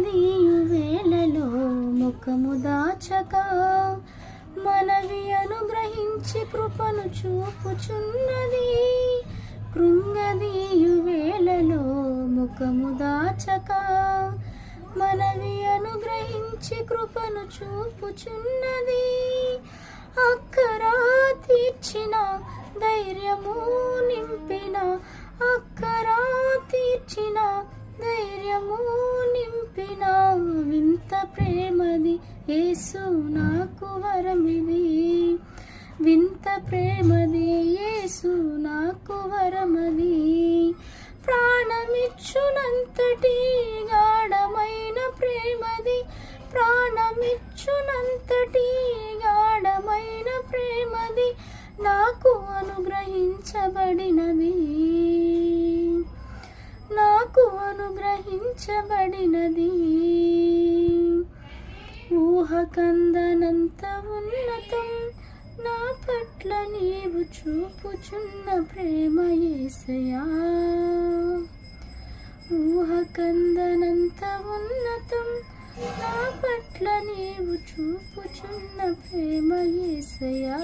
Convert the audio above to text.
కృంగదీయు వేళలో ముఖము దాచక మనవి అనుగ్రహించి కృపను చూపుచున్నది. కృంగదీయు వేళలో ముఖము దాచక మనవి అనుగ్రహించి కృపను చూపుచున్నది. అక్కరా తీర్చిన ధైర్యము నింపిన అక్కరా తీర్చిన ధైర్యము యేసు నాకు వరమిది. వింత ప్రేమది యేసు నాకు వరమది. ప్రాణమిచ్చునంతటి గాఢమైన ప్రేమది. ప్రాణమిచ్చునంతటి గాఢమైన ప్రేమది నాకు అనుగ్రహించబడినది. నాకు అనుగ్రహించబడినది. ఊహకందనంత ఉన్నతం. నా పట్ల నీవు చూపుచున్న ప్రేమ యేసయా ఊహకందనంత ఉన్నతం. నా పట్ల నీవు చూపుచున్న ప్రేమ ఏసయా.